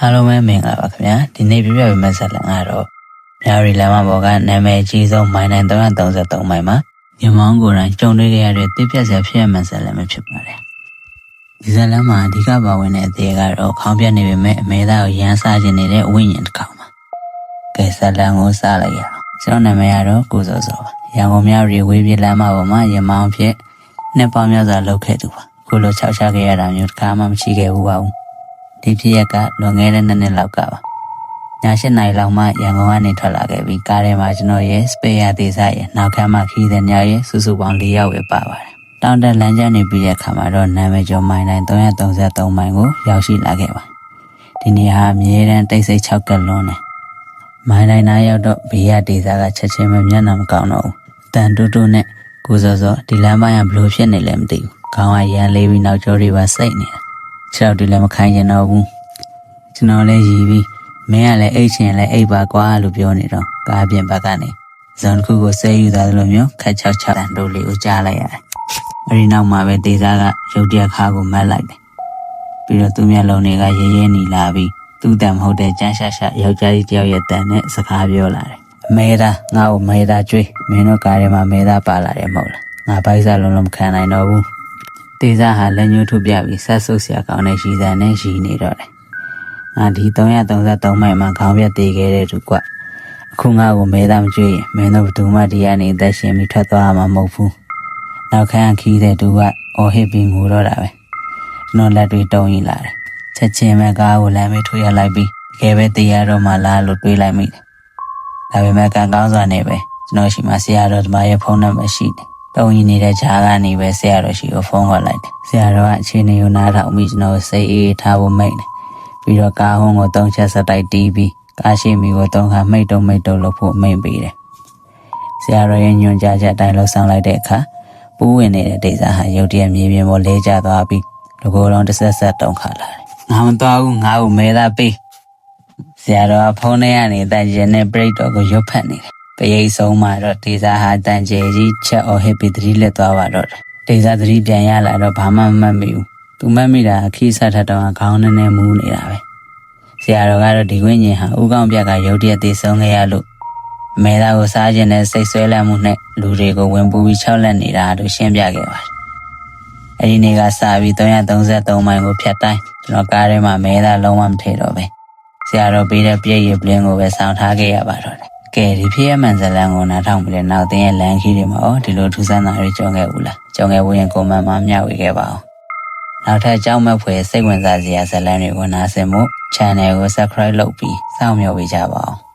အားလုံးပဲမင်္ဂလာပါခင်ဗျာဒီနေ့ပြပြပေးမယ့်ဇာတ်လမ်းကတော့မြရီလမ်းမပေါ်ကနာမည်အကြီးဆုံးမိုင်နိုင်333မိုင်မှာညမောင်းကိုယ်တိုင်ကြုံတွေ့ခဲ့ရတဲ့တိပြက်စရာဖြစ်ရမှန်ဇာတ်လမ်းပဲဖြစ်ပါတယ်ဒီဇာတ်လမ်းမှာအဓိကပါဝင်တဲ့အသေးကတော့ခေါင်းပြတ်နေပေမဲ့အမေသားကိုရမ်းစားခြင်းနေတဲ့ဝိညာဉ်တစ်ကောင်ပါကဲဇာတ်လမ်းကိုစလိုက်ရအောင်ကျွန်တော်နာမည်ကတော့ကိုစောစောပါရန်ကုန်မြရီဝေးပြလမ်းမပေါ်မှာညမောင်းဖြစ်နှစ်ပေါင်းများစွာလောက်ခဲ့သူပါခုလိုခြောက်ချခဲ့ရတာမျိုးတစ်ခါမှမရှိခဲ့ဘူးပါဘူး ဒီဖြစ်ရက်ကလွန်ခဲ့တဲ့နှစ်နှစ်လောက်ကပါည၈နာရီလောက်မှရန်ကုန်ကနေထွက်လာခဲ့ပြီးကားထဲမှာကျွန်တော်ရဲ့စပေယာဒေသရဲ့နောက်ခန်းမှာခီးတဲ့ညရဲ့စုစုပေါင်း၄ယောက်ပဲပါပါတယ်တောင်တက်လမ်းကျနေပြီးတဲ့အခါမှာတော့နာမည်ကျော်မိုင်တိုင်း333မိုင်ကိုရောက်ရှိလာခဲ့ပါဒီနေရာအမြဲတမ်းတိတ်ဆိတ်၆ကလွန်းတယ်မိုင်တိုင်းနားရောက်တော့ဘေးရဒေသကချက်ချင်းပဲမျက်နှာမကောင်းတော့ဘူးတန်တူတူနဲ့ကိုစောစောဒီလမ်းမရဘလို့ဖြစ်နေလဲမသိဘူးခေါင်းကရန်လေးပြီးနောက်ကျောတွေပါစိတ်နေတာ ခြေထောက်တွေလည်းမခိုင်းကျင်တော့ဘူးကျွန်တော်လည်းရည်ပြီးမင်းကလည်းအိတ်ချင်လည်းအိတ်ပါကွာလို့ပြောနေတော့ကားပြင်ဘက်ကနေဇွန်တစ်ခုကိုဆဲယူသားသလိုမျိုးခက်ချောက်ချောက်တန်တို့လေးကိုကြားလိုက်ရတယ်အဲဒီနောက်မှာပဲဒေသားကရုတ်တရက်ခါကိုမတ်လိုက်တယ်ပြီးတော့သူ့မျက်လုံးတွေကရဲရဲနီလာပြီးသူ့တန်မဟုတ်တဲ့ကြမ်းရှာရှာယောက်ျားကြီးတယောက်ရဲ့တန်နဲ့စကားပြောလာတယ်အမဲသားငါ့ကိုမဲသားကျွေးမင်းတို့ကားထဲမှာမဲသားပါလာတယ်မဟုတ်လားငါပိုက်စားလုံးလုံးမခံနိုင်တော့ဘူး တေစာဟာလက်ညှိုးထုတ်ပြပြီးဆက်ဆုပ်ဆရာကောင်းတဲ့ရီစံနဲ့ရီနေတော့တယ်။ငါဒီ333မိုင်မှာခေါင်းပြတ်သေးခဲ့တဲ့သူကအခုငါ့ကိုမဲသားမကြွေးရင်မင်းတို့ဘယ်သူမှဒီကနေအသက်ရှင်ပြီးထွက်သွားမှာမဟုတ်ဘူး။နောက်ခန်းခီးတဲ့သူကအော်ဟစ်ပြီးငိုတော့တာပဲ။ကျွန်တော်လက်တွေတုံးရင်လာတယ်။ချက်ချင်းပဲကားကိုလမ်းမေးထိုးရလိုက်ပြီးတကယ်ပဲတရားတော့မှလားလို့တွေးလိုက်မိတယ်။ဒါပေမဲ့ကံကောင်းစွာနဲ့ပဲကျွန်တော်ရှိမှဆရာတော်ဒီမရဲ့ဖုန်းနံပါတ်ရှိတယ်။ တုံးရင်နေတဲ့ဂျာကနေပဲဆရာတော်ရှိကိုဖုန်းခေါ်လိုက်တယ်။ဆရာတော်ကအခြေအနေကိုနားထောင်ပြီးကျွန်တော်ကိုစိတ်အေးထားဖို့မိတ်တယ်။ပြီးတော့ကားဟွန်းကိုသုံးချက်ဆက်တိုက်တီးပြီးကားရှိမီကိုသုံးခါမိတ်တုံမိတ်တုံလုပ်ဖို့မိတ်ပေးတယ်။ဆရာတော်ရဲ့ညွှန်ကြားချက်အတိုင်းလှုပ်ဆောင်လိုက်တဲ့အခါပူးဝင်နေတဲ့ဒေသဟာရုတ်တရက်မြေပြင်ပေါ်လဲကျသွားပြီးလူကိုယ်လုံးတစ်ဆက်ဆက်တုံခါလာတယ်။ငါမတော်ဘူးငါ့ကိုမဲသားပေး။ဆရာတော်ကဖုန်းထဲကနေတန်ကျင်နဲ့ပြိတ်တော်ကိုရွတ်ဖတ်နေတယ်။ ပရိတ်ဆုံးမှာတော့ဒေစာဟာတန်ကျယ်ကြီးချက်အော်ဟစ်ပြီးသတိလက်သွားပါတော့တယ်။ဒေစာသတိပြန်ရလာတော့ဘာမှမမှတ်မိဘူး။သူမှတ်မိတာခီးဆက်ထက်တော့ခေါင်းနဲ့နဲ့မူးနေတာပဲ။ဆရာတော်ကတော့ဒီဝိညာဉ်ဟာဥကောင်းပြက်ကရုတ်တရက်သေးဆုံးခဲ့ရလို့အမေသားကိုစားခြင်းနဲ့စိတ်ဆွဲလန့်မှုနဲ့လူတွေကိုဝင်ပူပြီးခြောက်လက်နေတာလို့ရှင်းပြခဲ့ပါတယ်။အဲဒီနေ့ကစပြီး333မိုင်ကိုဖြတ်တိုင်းကျွန်တော်ကားထဲမှာမဲသားလုံးဝမထည့်တော့ပဲ။ဆရာတော်ပေးတဲ့ပြည့်ရည်ပလင်းကိုပဲစောင့်ထားခဲ့ရပါတော့တယ်။ ကဲဒီဖြစ်ရမှန်ဇလန်ကိုနားထောင်ပြီးတဲ့နောက်တင်းရဲ့လမ်းခီးတွေမှာဩဒီလိုထူးဆန်းတာတွေကြောင်းခဲ့ဘူးလား။ကြောင်းခဲ့ဘူးရင်ကွန်မန့်မှာမျှဝေခဲ့ပါအောင်။နောက်ထပ်ကြောင်းမဲ့ဖွယ်စိတ်ဝင်စားစရာဇလန်တွေကိုနားဆင်မှု channel ကို subscribe လုပ်ပြီးစောင့်မျှော်ပေးကြပါအောင်။